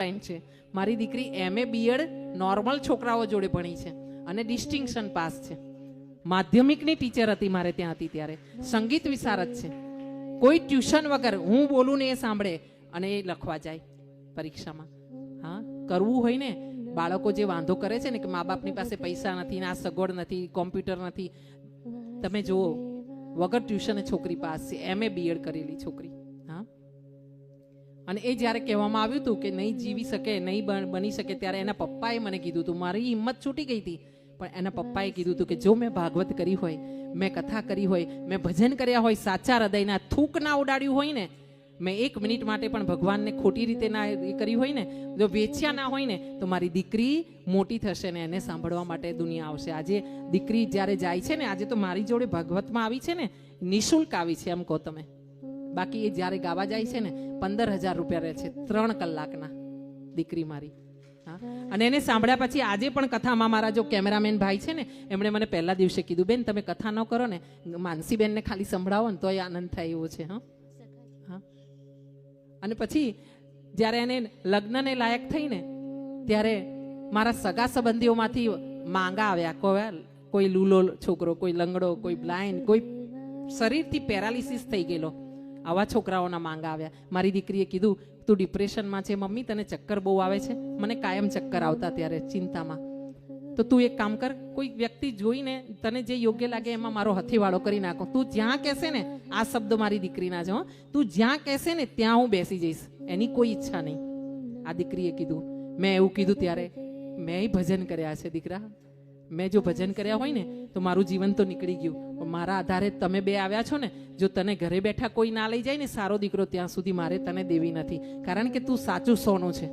Time છે. મારી દીકરી એમએ બીએડ નોર્મલ છોકરાઓ જોડે ભણી છે અને ડિસ્ટિંક્શન પાસ છે. માધ્યમિકની ટીચર હતી મારે ત્યાં હતી ત્યારે. સંગીત વિશારદ છે. કોઈ ટ્યુશન વગર હું બોલું ને એ સાંભળે અને એ લખવા જાય પરીક્ષામાં. હા, કરવું હોય ને, બાળકો જે વાંધો કરે છે ને કે મા બાપની પાસે પૈસા નથી ને સગવડ નથી કોમ્પ્યુટર નથી. તમે જુઓ, વગર ટ્યુશને છોકરી પાસ છે. એમએ બીએડ કરેલી છોકરી. અને એ જ્યારે કહેવામાં આવ્યું હતું કે નહીં જીવી શકે, નહીં બની શકે, ત્યારે એના પપ્પાએ મને કીધું હતું. મારી હિંમત છૂટી ગઈ હતી, પણ એના પપ્પાએ કીધું હતું કે જો મેં ભાગવત કરી હોય, મેં કથા કરી હોય, મેં ભજન કર્યા હોય, સાચા હૃદયના થૂક ના ઉડાડ્યું હોય ને, મેં એક મિનિટ માટે પણ ભગવાનને ખોટી રીતે ના એ કરી હોય ને, જો વેચ્યા ના હોય ને, તો મારી દીકરી મોટી થશે ને એને સાંભળવા માટે દુનિયા આવશે. આજે દીકરી જ્યારે જાય છે ને, આજે તો મારી જોડે ભાગવતમાં આવી છે ને, નિઃશુલ્ક આવી છે, એમ કહો તમે. બાકી એ જ્યારે ગાવા જાય છે ને પંદર હજાર રૂપિયા રહે છે, ત્રણ કલાકના. દીકરી મારી. અને એને સાંભળ્યા પછી આજે પણ કથામાં મારા જો કેમેરામેન ભાઈ છે ને, એમણે મને પહેલા દિવસે કીધું, બેન, તમે કથા ન કરો ને, માનસીબેનને ખાલી સંભળાવો ને તો એ આનંદ થાય એવો છે, હા. અને પછી જ્યારે એને લગ્નને લાયક થઈને, ત્યારે મારા સગા સંબંધીઓમાંથી માંગા આવ્યા કોઈ કોઈ લૂલો છોકરો, કોઈ લંગડો, કોઈ બ્લાઇન્ડ, કોઈ શરીરથી પેરાલિસિસ થઈ ગયેલો. આવા છોકરાઓના માંગા આવ્યા. મારી દીકરીએ કીધું, તું ડિપ્રેશનમાં છે મમ્મી, તને ચક્કર બહુ આવે છે. મને કાયમ ચક્કર આવતા ત્યારે ચિંતામાં. તો તું એક કામ કર, કોઈ વ્યક્તિ જોઈને તને જે યોગ્ય લાગે એમાં મારો હથીવાળો કરી નાખો. તું જ્યાં કહેશે ને, આ શબ્દ મારી દીકરીના જો. તું જ્યાં કહેશે ને, ત્યાં હું બેસી જઈશ. એની કોઈ ઈચ્છા નહીં. આ દીકરીએ કીધું. મેં એવું કીધું ત્યારે મેં ભજન કર્યા છે દીકરા. મેં જો ભજન કર્યા હોય ને, તો મારું જીવન તો નીકળી ગયું. મારા આધારે તમે બે આવ્યા છો ને, જો તને ઘરે બેઠા કોઈ ના લઈ જાય ને, સારો દીકરો, ત્યાં સુધી મારે તને દેવી નથી. કારણ કે તું સાચું સોનું છે.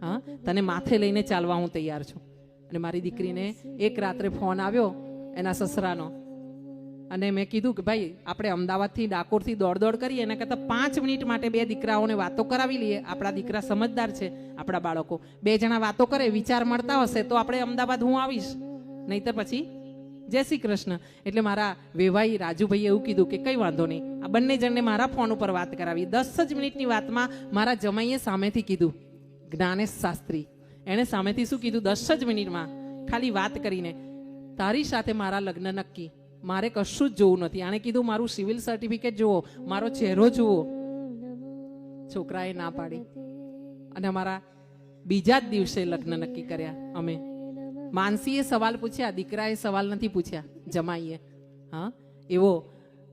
હા, તને માથે લઈને ચાલવા હું તૈયાર છું. અને મારી દીકરીને એક રાત્રે ફોન આવ્યો એના સસરાનો. અને મેં કીધું કે ભાઈ, આપણે અમદાવાદથી ડાકોરથી દોડ દોડ કરીએ, એના કરતાં પાંચ મિનિટ માટે બે દીકરાઓને વાતો કરાવી લઈએ. આપણા દીકરા સમજદાર છે, આપણા બાળકો. બે જણા વાતો કરે, વિચાર મળતા હશે, તો આપણે અમદાવાદ હું આવીશ. નહીતર પછી જય શ્રી કૃષ્ણ. એટલે મારા વેવાઈ રાજુભાઈએ એવું કીધું કે કઈ વાંધો નહીં. આ બંને જણને મારા ફોન ઉપર વાત કરાવી. દસ જ મિનિટની વાતમાં મારા જમાઈએ સામેથી કીધું, જ્ઞાનેશ શાસ્ત્રી. એણે સામેથી શું કીધું? દસ જ મિનિટમાં ખાલી વાત કરીને, તારી સાથે મારા લગ્ન નક્કી. મારે કશું જ જોવું નથી. આણે કીધું, મારું સિવિલ સર્ટિફિકેટ જુઓ, મારો ચહેરો જુઓ. છોકરાએ ના પાડી. અને અમારા બીજા જ દિવસે લગ્ન નક્કી કર્યા, અમે માનસીએ સવાલ પૂછ્યા, દીકરાએ સવાલ નથી પૂછ્યા, જમાઈએ. હા? એવો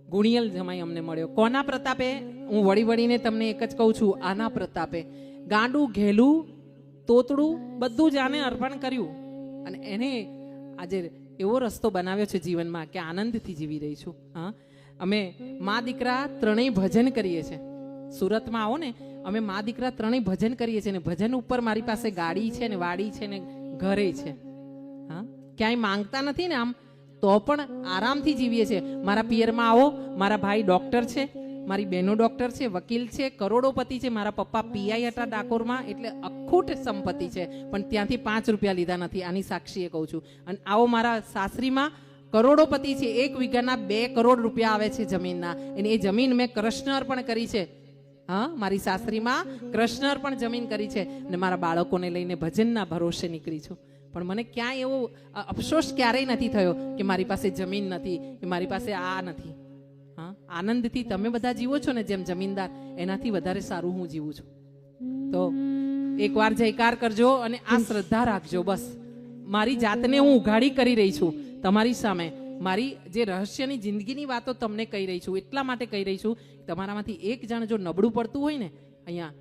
ગુણિયલ જમાઈ અમને મળ્યો. કોના પ્રતાપે? હું વળી વળીને તમને એક જ કહું છું, આના પ્રતાપે. ગાંડું, ઘેલું, તોતડું બધું જ આને અર્પણ કર્યું. અને એને આજે એવો રસ્તો બનાવ્યો છે જીવનમાં કે આનંદથી જીવી રહી છું. હા? અમે મા દીકરા ત્રણેય ભજન કરીએ છીએ સુરતમાં આવો ને, અમે મા દીકરા ત્રણેય ભજન કરીએ છીએ ને, ભજન ઉપર મારી પાસે ગાડી છે ને, વાડી છે ને, ઘરે છે. હા? ક્યાંય માંગતા નથી ને આમ, તો પણ આરામથી જીવીએ છીએ. મારા પિયરમાં આવો, મારા ભાઈ ડોક્ટર છે, મારી બહેનો ડોક્ટર છે, વકીલ છે, કરોડોપતિ છે, મારા પપ્પા પીઆઈ હતા ડાકોરમાં, એટલે અખૂટ સંપત્તિ છે, પણ ત્યાંથી પાંચ રૂપિયા લીધા નથી, આની સાક્ષીએ કહું છું. અને આવો મારા સાસરીમાં કરોડોપતિ છે, એક વીઘાના બે કરોડ રૂપિયા આવે છે જમીનના. અને એ જમીન મેં કૃષ્ણ અર્પણ કરી છે. હા, મારી સાસરીમાં કૃષ્ણ અર્પણ જમીન કરી છે. અને મારા બાળકોને લઈને ભજનના ભરોસે નીકળી છું. પણ મને ક્યાંય એવો અફસોસ ક્યારેય નથી થયો કે મારી પાસે જમીન નથી, કે મારી પાસે આ નથી. હા? આનંદથી તમે બધા જીવો છો ને જેમ જમીનદાર, એનાથી વધારે સારું હું જીવું છું. તો એકવાર જયકાર કરજો અને આ શ્રદ્ધા રાખજો, બસ. મારી જાતને હું ઉઘાડી કરી રહી છું તમારી સામે. મારી જે રહસ્યની જિંદગીની વાતો તમને કહી રહી છું, એટલા માટે કહી રહી છું તમારામાંથી એક જણ જો નબળું પડતું હોય ને, અહીંયા